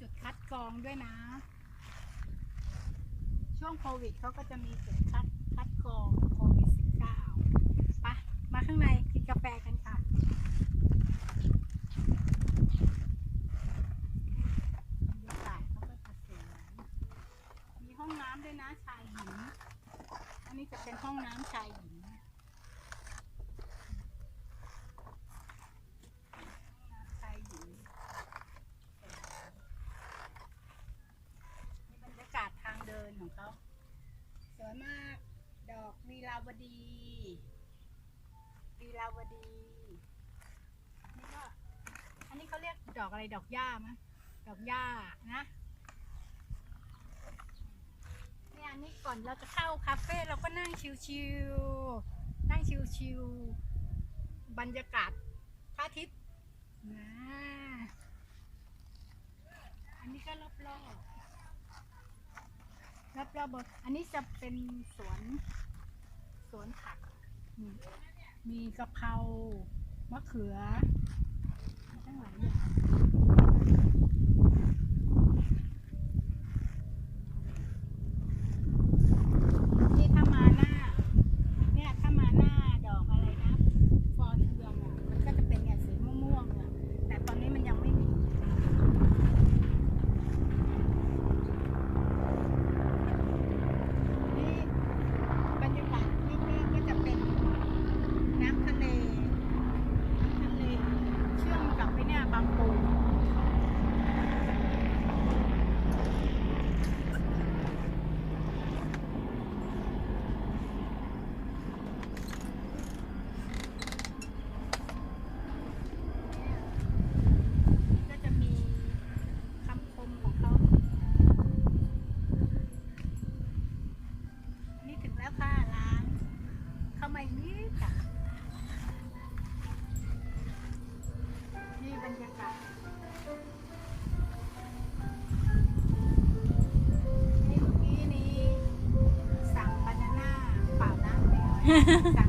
จุดคัดกรองด้วยนะ ช่วงโควิดเขาก็จะมีจุดคัดคัดกรองโควิด -19 ไปะมาข้างในกินกาแฟกันค่ะ บรรยากาศเขาก็จะสวยมีห้องน้ำด้วยนะชายหญิง อันนี้จะเป็นห้องน้ำชายหญิงมีบรรยากาศทางเดินของเขา สวย มาก ดอกวีราวดีวีราวดี นี่ก็ อันนี้เขาเรียกดอกอะไรดอกหญ้ามั้ยดอกหญ้านะเนี่ยอันนี้ก่อนเราจะเข้าคาเฟ่เราก็นั่งชิวๆ นั่งชิวๆ บรรยากาศพระอาทิตย์นะอันนี้ก็รอบๆ รอบๆบๆอันนี้จะเป็นสวน สวนผัก มีมีกะเพรามะเขือมีทั้งหลายอย่างนี่ถ้ามาหน้า เนี่ยถ้ามาหน้าดอกอะไรนะ ฟอนเทืองอะ มันก็จะเป็นเนี่ยสีม่วงๆอะ แต่ตอนนี้มันยังไม่มี นี่บรรยากาศรอบๆก็จะเป็นน้ำทะเล น้ำทะเลเชื่อมกับไปเนี่ยบางปู ก็จะมีคำคมของเขา นี่ถึงแล้วค่ะร้าน เข้ามาอีกนิดค่ะ นี่บ รรยากาศนี่นี้สั่งบานาน่าเปล่าน้ำเลยสั่ง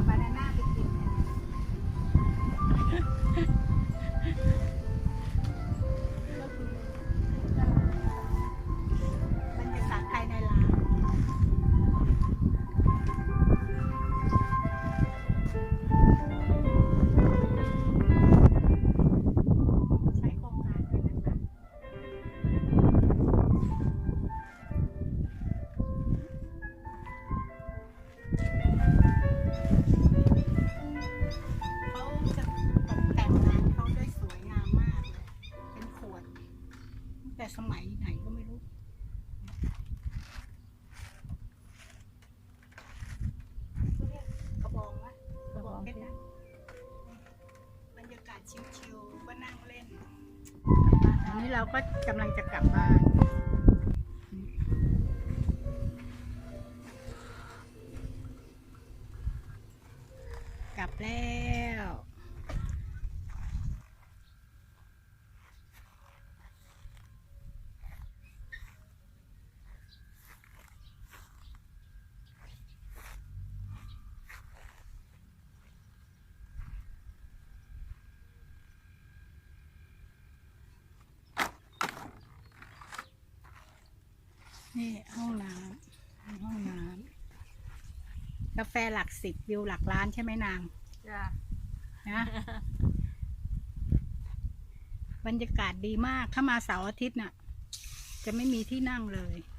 เราก็กำลังจะกลับบ้าน กลับแล้ว นี่ห้องน้ำห้องน้ำกาแฟหลักสิบวิวหลักล้านใช่ไหมนางจ้ะนะบรรยากาศดีมากถ้ามาเสาร์อาทิตย์น่ะ จะไม่มีที่นั่งเลยอ